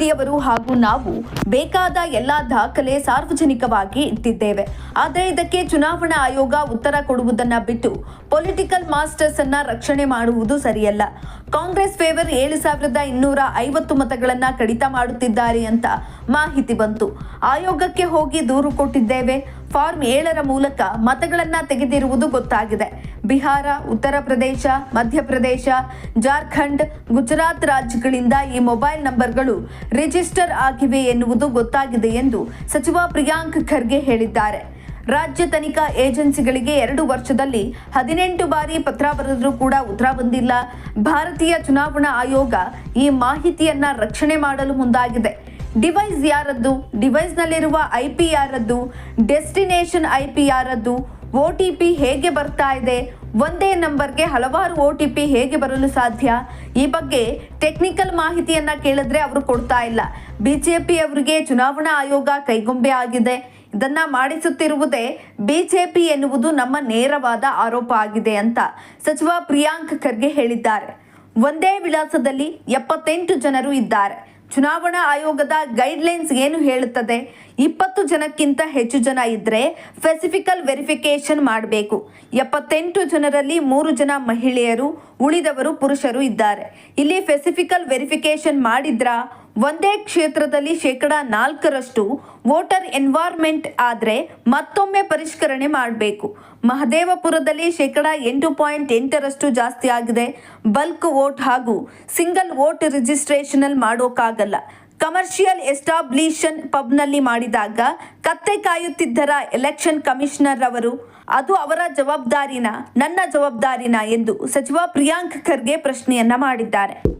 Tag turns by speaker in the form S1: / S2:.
S1: ಗಾಂಧಿಯವರು ಹಾಗೂ ನಾವು ಬೇಕಾದ ಎಲ್ಲ ದಾಖಲೆ ಸಾರ್ವಜನಿಕವಾಗಿ ಇಟ್ಟಿದ್ದೇವೆ. ಆದರೆ ಇದಕ್ಕೆ ಚುನಾವಣಾ ಆಯೋಗ ಉತ್ತರ ಕೊಡುವುದನ್ನ ಬಿಟ್ಟು ಪೊಲಿಟಿಕಲ್ ಮಾಸ್ಟರ್ಸ್ ಅನ್ನ ರಕ್ಷಣೆ ಮಾಡುವುದು ಸರಿಯಲ್ಲ. ಕಾಂಗ್ರೆಸ್ ಫೇವರ್ ಏಳು ಸಾವಿರದ ಇನ್ನೂರ ಐವತ್ತು ಮತಗಳನ್ನ ಕಡಿತ ಮಾಡುತ್ತಿದ್ದಾರೆ ಅಂತ ಮಾಹಿತಿ ಬಂತು. ಆಯೋಗಕ್ಕೆ ಹೋಗಿ ದೂರು ಕೊಟ್ಟಿದ್ದೇವೆ. ಫಾರ್ಮ್ ಏಳರ ಮೂಲಕ ಮತಗಳನ್ನ ತೆಗೆದಿರುವುದು ಗೊತ್ತಾಗಿದೆ. ಬಿಹಾರ, ಉತ್ತರ ಪ್ರದೇಶ, ಮಧ್ಯಪ್ರದೇಶ, ಜಾರ್ಖಂಡ್, ಗುಜರಾತ್ ರಾಜ್ಯಗಳಿಂದ ಈ ಮೊಬೈಲ್ ನಂಬರ್ಗಳು ರಿಜಿಸ್ಟರ್ ಆಗಿವೆ ಎನ್ನುವುದು ಗೊತ್ತಾಗಿದೆ ಎಂದು ಸಚಿವ ಪ್ರಿಯಾಂಕ್ ಖರ್ಗೆ ಹೇಳಿದ್ದಾರೆ. ರಾಜ್ಯ ತನಿಖಾ ಏಜೆನ್ಸಿಗಳಿಗೆ ಎರಡು ವರ್ಷದಲ್ಲಿ ಹದಿನೆಂಟು ಬಾರಿ ಪತ್ರ ಬರೆದರೂ ಕೂಡ ಉತ್ತರ ಬಂದಿಲ್ಲ. ಭಾರತೀಯ ಚುನಾವಣಾ ಆಯೋಗ ಈ ಮಾಹಿತಿಯನ್ನ ರಕ್ಷಣೆ ಮಾಡಲು ಮುಂದಾಗಿದೆ. ಡಿವೈಸ್ ಯಾರದ್ದು? ಡಿವೈಸ್ನಲ್ಲಿರುವ ಐ ಪಿ ಯಾರದ್ದು? ಡೆಸ್ಟಿನೇಷನ್ ಐ ಪಿ ಯಾರದ್ದು? ಒ ಟಿ ಪಿ ಹೇಗೆ ಬರ್ತಾ ಇದೆ? ಒಂದೇ ನಂಬರ್ಗೆ ಹಲವಾರು ಒ ಟಿ ಪಿ ಹೇಗೆ ಬರಲು ಸಾಧ್ಯ? ಈ ಬಗ್ಗೆ ಟೆಕ್ನಿಕಲ್ ಮಾಹಿತಿಯನ್ನು ಕೇಳಿದ್ರೆ ಅವರು ಕೊಡ್ತಾ ಇಲ್ಲ. ಬಿ ಜೆ ಪಿ ಅವರಿಗೆ ಚುನಾವಣಾ ಆಯೋಗ ಕೈಗೊಂಬೆ ಆಗಿದೆ. ಇದನ್ನ ಮಾಡಿಸುತ್ತಿರುವುದೇ ಬಿಜೆಪಿ ಎನ್ನುವುದು ನಮ್ಮ ನೇರವಾದ ಆರೋಪ ಆಗಿದೆ ಅಂತ ಸಚಿವ ಪ್ರಿಯಾಂಕ್ ಖರ್ಗೆ ಹೇಳಿದ್ದಾರೆ. ಒಂದೇ ವಿಳಾಸದಲ್ಲಿ ಎಪ್ಪತ್ತೆಂಟು ಜನರು ಇದ್ದಾರೆ. ಚುನಾವಣಾ ಆಯೋಗದ ಗೈಡ್ಲೈನ್ಸ್ ಏನು ಹೇಳುತ್ತದೆ? ಇಪ್ಪತ್ತು ಜನಕ್ಕಿಂತ ಹೆಚ್ಚು ಜನ ಇದ್ದರೆ ಸ್ಪೆಸಿಫಿಕಲ್ ವೆರಿಫಿಕೇಶನ್ ಮಾಡಬೇಕು. ಎಪ್ಪತ್ತೆಂಟು ಜನರಲ್ಲಿ ಮೂರು ಜನ ಮಹಿಳೆಯರು, ಉಳಿದವರು ಪುರುಷರು ಇದ್ದಾರೆ. ಇಲ್ಲಿ ಸ್ಪೆಸಿಫಿಕಲ್ ವೆರಿಫಿಕೇಶನ್ ಮಾಡಿದ್ರಾ? ಒಂದೇ ಕ್ಷೇತ್ರದಲ್ಲಿ ಶೇಕಡ ನಾಲ್ಕರಷ್ಟು ವೋಟರ್ ಎನ್ವೈರ್ಮೆಂಟ್ ಆದರೆ ಮತ್ತೊಮ್ಮೆ ಪರಿಷ್ಕರಣೆ ಮಾಡಬೇಕು. ಮಹದೇವಪುರದಲ್ಲಿ ಶೇಕಡ ಎಂಟು ಪಾಯಿಂಟ್ ಎಂಟರಷ್ಟು ಜಾಸ್ತಿ ಆಗಿದೆ. ಬಲ್ಕ್ ವೋಟ್ ಹಾಗೂ ಸಿಂಗಲ್ ವೋಟ್ ರಿಜಿಸ್ಟ್ರೇಷನಲ್ ಮಾಡೋಕ್ಕಾಗಲ್ಲ. ಕಮರ್ಷಿಯಲ್ ಎಸ್ಟಾಬ್ಲಿಷನ್ ಪಬ್ನಲ್ಲಿ ಮಾಡಿದಾಗ ಕತ್ತೆ ಕಾಯುತ್ತಿದ್ದರ ಎಲೆಕ್ಷನ್ ಕಮಿಷನರ್ ಅವರು, ಅದು ಅವರ ಜವಾಬ್ದಾರಿನ? ನನ್ನ ಜವಾಬ್ದಾರಿನ? ಎಂದು ಸಚಿವ ಪ್ರಿಯಾಂಕ್ ಖರ್ಗೆ ಪ್ರಶ್ನೆಯನ್ನ ಮಾಡಿದ್ದಾರೆ.